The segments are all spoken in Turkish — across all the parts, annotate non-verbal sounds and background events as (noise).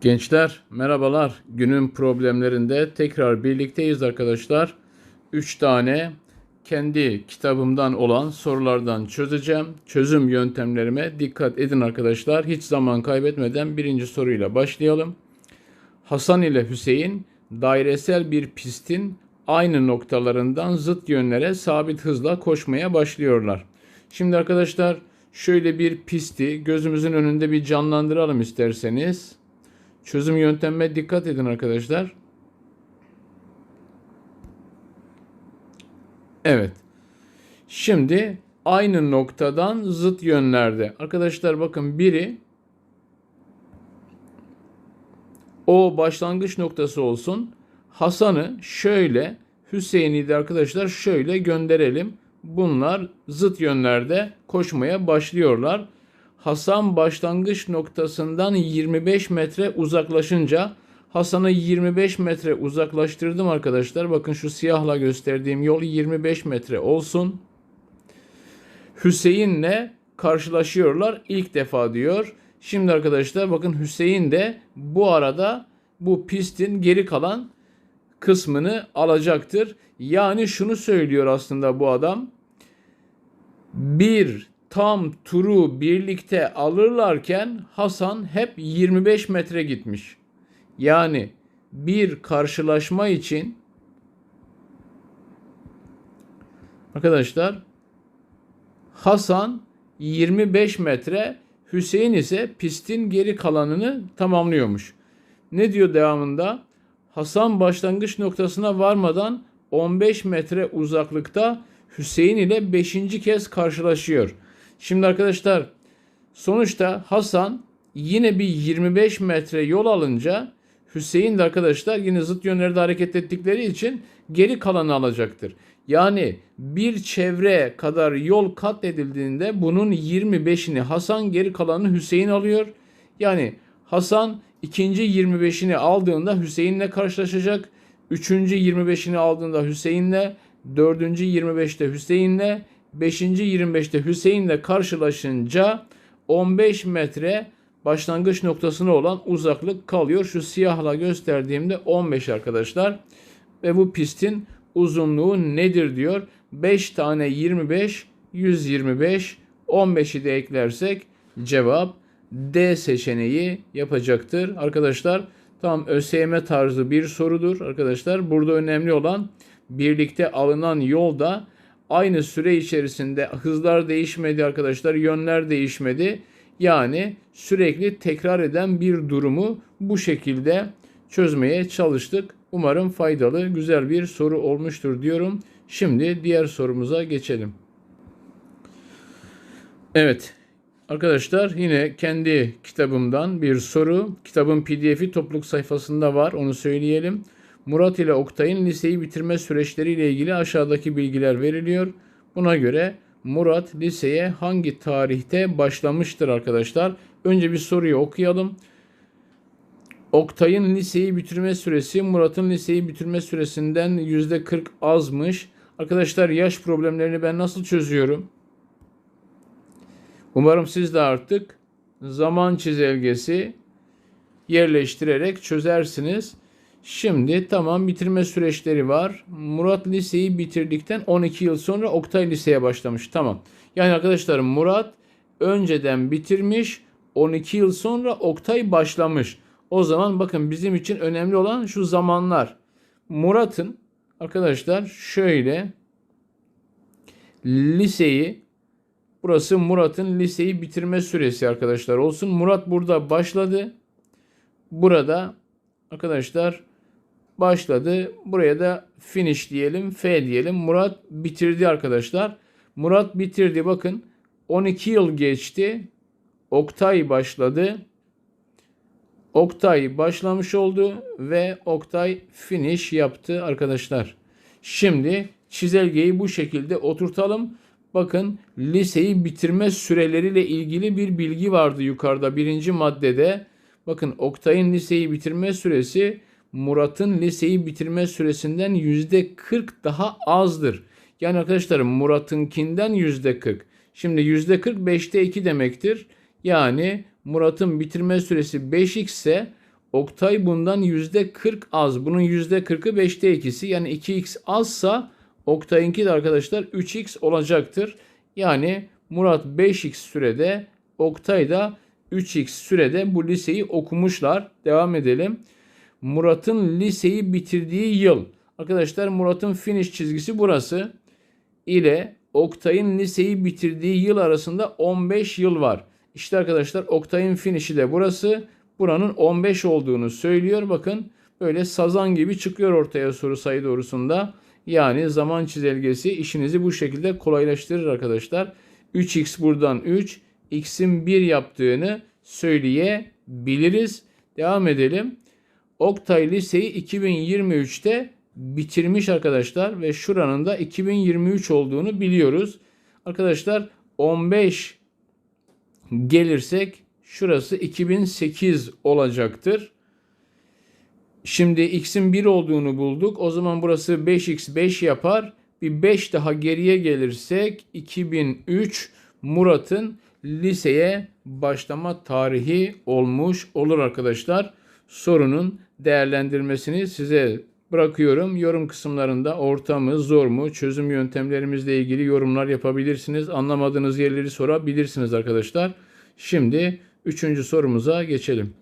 Gençler merhabalar. Günün problemlerinde tekrar birlikteyiz arkadaşlar. 3 tane kendi kitabımdan olan sorulardan çözeceğim. Çözüm yöntemlerime dikkat edin arkadaşlar. Hiç zaman kaybetmeden birinci soruyla başlayalım. Hasan ile Hüseyin dairesel bir pistin aynı noktalarından zıt yönlere sabit hızla koşmaya başlıyorlar. Şimdi arkadaşlar şöyle bir pisti gözümüzün önünde bir canlandıralım isterseniz. Çözüm yöntemime dikkat edin arkadaşlar. Evet. Şimdi aynı noktadan zıt yönlerde. Arkadaşlar bakın biri o başlangıç noktası olsun. Hasan'ı şöyle Hüseyin'i de arkadaşlar şöyle gönderelim. Bunlar zıt yönlerde koşmaya başlıyorlar. Hasan başlangıç noktasından 25 metre uzaklaşınca Hasan'ı 25 metre uzaklaştırdım arkadaşlar. Bakın şu siyahla gösterdiğim yol 25 metre olsun. Hüseyin'le karşılaşıyorlar ilk defa diyor. Şimdi arkadaşlar bakın Hüseyin de bu arada bu pistin geri kalan kısmını alacaktır. Yani şunu söylüyor aslında bu adam. Bir tam turu birlikte alırlarken Hasan hep 25 metre gitmiş. Yani bir karşılaşma için arkadaşlar Hasan 25 metre, Hüseyin ise pistin geri kalanını tamamlıyormuş. Ne diyor devamında? Hasan başlangıç noktasına varmadan 15 metre uzaklıkta Hüseyin ile 5. kez karşılaşıyor. Şimdi arkadaşlar sonuçta Hasan yine bir 25 metre yol alınca Hüseyin de arkadaşlar yine zıt yönlerde hareket ettikleri için geri kalanı alacaktır. Yani bir çevre kadar yol kat edildiğinde bunun 25'ini Hasan geri kalanını Hüseyin alıyor. Yani Hasan ikinci 25'ini aldığında Hüseyin'le karşılaşacak. Üçüncü 25'ini aldığında Hüseyin'le, dördüncü 25'te Hüseyin'le, beşinci 25'te Hüseyin'le karşılaşınca 15 metre başlangıç noktasına olan uzaklık kalıyor. Şu siyahla gösterdiğimde 15 arkadaşlar. Ve bu pistin uzunluğu nedir diyor. 5 tane 25, 125, 15'i de eklersek cevap D seçeneği yapacaktır. Arkadaşlar tam ÖSYM tarzı bir sorudur arkadaşlar. Burada önemli olan birlikte alınan yolda aynı süre içerisinde hızlar değişmedi arkadaşlar. Yönler değişmedi. Yani sürekli tekrar eden bir durumu bu şekilde çözmeye çalıştık. Umarım faydalı, güzel bir soru olmuştur diyorum. Şimdi diğer sorumuza geçelim. Evet, Arkadaşlar yine kendi kitabımdan bir soru. Kitabın pdf'i topluluk sayfasında var onu söyleyelim. Murat ile Oktay'ın liseyi bitirme süreçleriyle ilgili aşağıdaki bilgiler veriliyor. Buna göre Murat liseye hangi tarihte başlamıştır arkadaşlar? Önce bir soruyu okuyalım. Oktay'ın liseyi bitirme süresi Murat'ın liseyi bitirme süresinden %40 azmış. Arkadaşlar yaş problemlerini ben nasıl çözüyorum? Umarım siz de artık zaman çizelgesi yerleştirerek çözersiniz. Şimdi tamam bitirme süreçleri var. Murat liseyi bitirdikten 12 yıl sonra Oktay liseye başlamış. Tamam. Yani arkadaşlar Murat önceden bitirmiş. 12 yıl sonra Oktay başlamış. O zaman bakın bizim için önemli olan şu zamanlar. Murat'ın arkadaşlar şöyle liseyi burası Murat'ın liseyi bitirme süresi arkadaşlar olsun. Murat burada başladı. Burada arkadaşlar başladı. Buraya da finish diyelim. F diyelim. Murat bitirdi arkadaşlar. Murat bitirdi. Bakın 12 yıl geçti. Oktay başladı. Oktay başlamış oldu ve Oktay finish yaptı arkadaşlar. Şimdi çizelgeyi bu şekilde oturtalım. Bakın liseyi bitirme süreleriyle ilgili bir bilgi vardı yukarıda birinci maddede. Bakın Oktay'ın liseyi bitirme süresi Murat'ın liseyi bitirme süresinden %40 daha azdır. Yani arkadaşlar Murat'ınkinden %40. Şimdi %40 5'te 2 demektir. Yani Murat'ın bitirme süresi 5x ise Oktay bundan %40 az. Bunun %40'ı 5'te ikisi. Yani 2x azsa Oktay'ınki de arkadaşlar 3x olacaktır. Yani Murat 5x sürede Oktay da 3x sürede bu liseyi okumuşlar. Devam edelim. Murat'ın liseyi bitirdiği yıl. Arkadaşlar Murat'ın finish çizgisi burası. ile Oktay'ın liseyi bitirdiği yıl arasında 15 yıl var. İşte arkadaşlar Oktay'ın finişi de burası. Buranın 15 olduğunu söylüyor. Bakın böyle sazan gibi çıkıyor ortaya soru sayı doğrusunda. Yani zaman çizelgesi işinizi bu şekilde kolaylaştırır arkadaşlar. 3x buradan 3, x'in 1 yaptığını söyleyebiliriz. Devam edelim. Oktay liseyi 2023'te bitirmiş arkadaşlar ve şuranın da 2023 olduğunu biliyoruz. Arkadaşlar 15 gelirsek şurası 2008 olacaktır. Şimdi x'in 1 olduğunu bulduk. O zaman burası 5x 5 yapar. Bir 5 daha geriye gelirsek 2003 Murat'ın liseye başlama tarihi olmuş olur arkadaşlar. Sorunun değerlendirmesini size bırakıyorum. Yorum kısımlarında orta mı, zor mu, çözüm yöntemlerimizle ilgili yorumlar yapabilirsiniz. Anlamadığınız yerleri sorabilirsiniz arkadaşlar. Şimdi üçüncü sorumuza geçelim.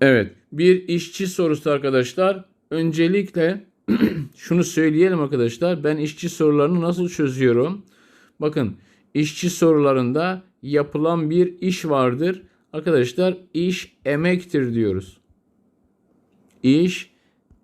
Evet, bir işçi sorusu arkadaşlar. Öncelikle (clears throat) şunu söyleyelim arkadaşlar. Ben işçi sorularını nasıl çözüyorum? Bakın, işçi sorularında yapılan bir iş vardır. Arkadaşlar iş emektir diyoruz. İş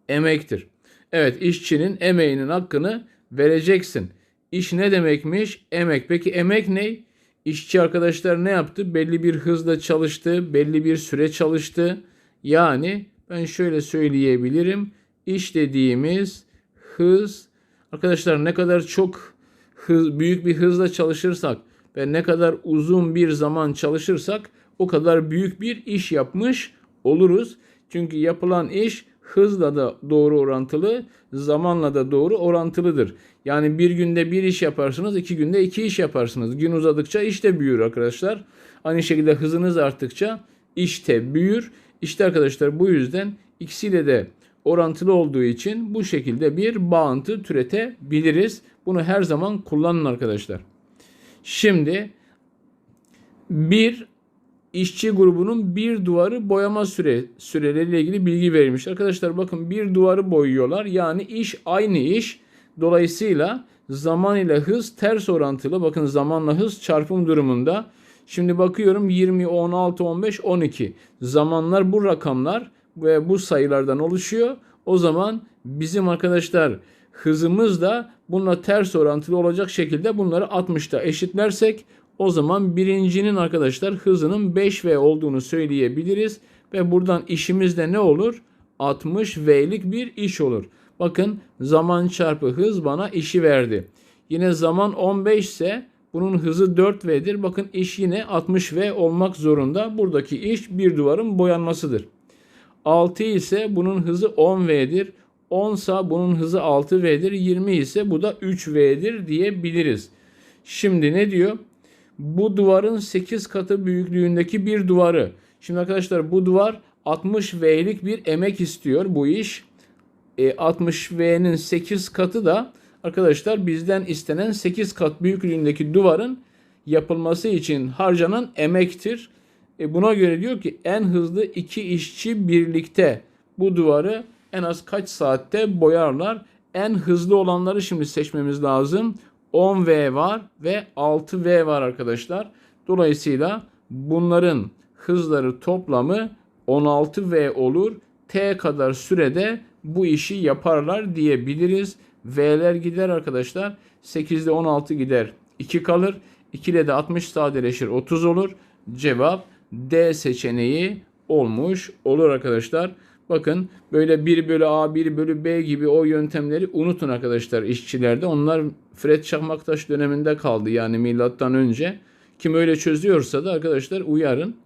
emektir. Evet işçinin emeğinin hakkını vereceksin. İş ne demekmiş? Emek. Peki emek ne? İşçi arkadaşlar ne yaptı? Belli bir hızla çalıştı, belli bir süre çalıştı. Yani ben şöyle söyleyebilirim. İş dediğimiz hız arkadaşlar ne kadar çok hız, büyük bir hızla çalışırsak ve ne kadar uzun bir zaman çalışırsak o kadar büyük bir iş yapmış oluruz. Çünkü yapılan iş hızla da doğru orantılı, zamanla da doğru orantılıdır. Yani bir günde bir iş yaparsınız, iki günde iki iş yaparsınız. Gün uzadıkça iş de büyür arkadaşlar. Aynı şekilde hızınız arttıkça iş de büyür. İşte arkadaşlar bu yüzden ikisiyle de orantılı olduğu için bu şekilde bir bağıntı türetebiliriz. Bunu her zaman kullanın arkadaşlar. Şimdi bir işçi grubunun bir duvarı boyama süre süreleriyle ilgili bilgi verilmiş. Arkadaşlar bakın bir duvarı boyuyorlar. Yani iş aynı iş. Dolayısıyla zaman ile hız ters orantılı. Bakın zamanla hız çarpım durumunda. Şimdi bakıyorum 20, 16, 15, 12. Zamanlar bu rakamlar ve bu sayılardan oluşuyor. O zaman bizim arkadaşlar hızımız da bununla ters orantılı olacak şekilde bunları 60'ta eşitlersek o zaman birincinin arkadaşlar hızının 5V olduğunu söyleyebiliriz. Ve buradan işimiz de ne olur? 60V'lik bir iş olur. Bakın zaman çarpı hız bana işi verdi. Yine zaman 15 ise bunun hızı 4V'dir. Bakın iş yine 60V olmak zorunda. Buradaki iş bir duvarın boyanmasıdır. 6 ise bunun hızı 10V'dir. 10 ise bunun hızı 6V'dir. 20 ise bu da 3V'dir diyebiliriz. Şimdi ne diyor? Bu duvarın 8 katı büyüklüğündeki bir duvarı. Şimdi arkadaşlar bu duvar 60V'lik bir emek istiyor bu iş. E, 60V'nin 8 katı da arkadaşlar bizden istenen 8 kat büyüklüğündeki duvarın yapılması için harcanan emektir. E, buna göre diyor ki en hızlı iki işçi birlikte bu duvarı en az kaç saatte boyarlar? En hızlı olanları şimdi seçmemiz lazım. 10V var ve 6V var arkadaşlar. Dolayısıyla bunların hızları toplamı 16V olur. T kadar sürede bu işi yaparlar diyebiliriz. V'ler gider arkadaşlar. 8'de 16 gider. 2 kalır. 2 ile de 60 sadeleşir 30 olur. Cevap D seçeneği olmuş olur arkadaşlar. Bakın böyle 1 bölü A 1 bölü B gibi o yöntemleri unutun arkadaşlar işçilerde. Onlar Fred Çakmaktaş döneminde kaldı yani milattan önce. Kim öyle çözüyorsa da arkadaşlar uyarın.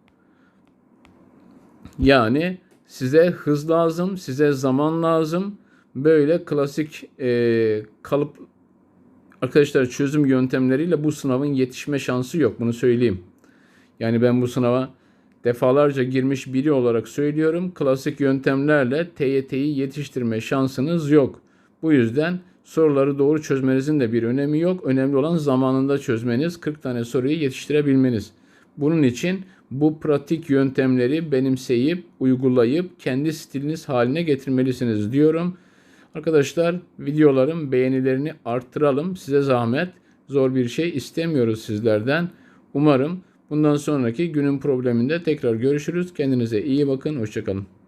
Yani size hız lazım, size zaman lazım. Böyle klasik e, kalıp arkadaşlar çözüm yöntemleriyle bu sınavın yetişme şansı yok. Bunu söyleyeyim. Yani ben bu sınava defalarca girmiş biri olarak söylüyorum. Klasik yöntemlerle TYT'yi yetiştirme şansınız yok. Bu yüzden soruları doğru çözmenizin de bir önemi yok. Önemli olan zamanında çözmeniz, 40 tane soruyu yetiştirebilmeniz. Bunun için bu pratik yöntemleri benimseyip, uygulayıp kendi stiliniz haline getirmelisiniz diyorum. Arkadaşlar videoların beğenilerini arttıralım. Size zahmet. Zor bir şey istemiyoruz sizlerden. Umarım bundan sonraki günün probleminde tekrar görüşürüz. Kendinize iyi bakın. Hoşçakalın.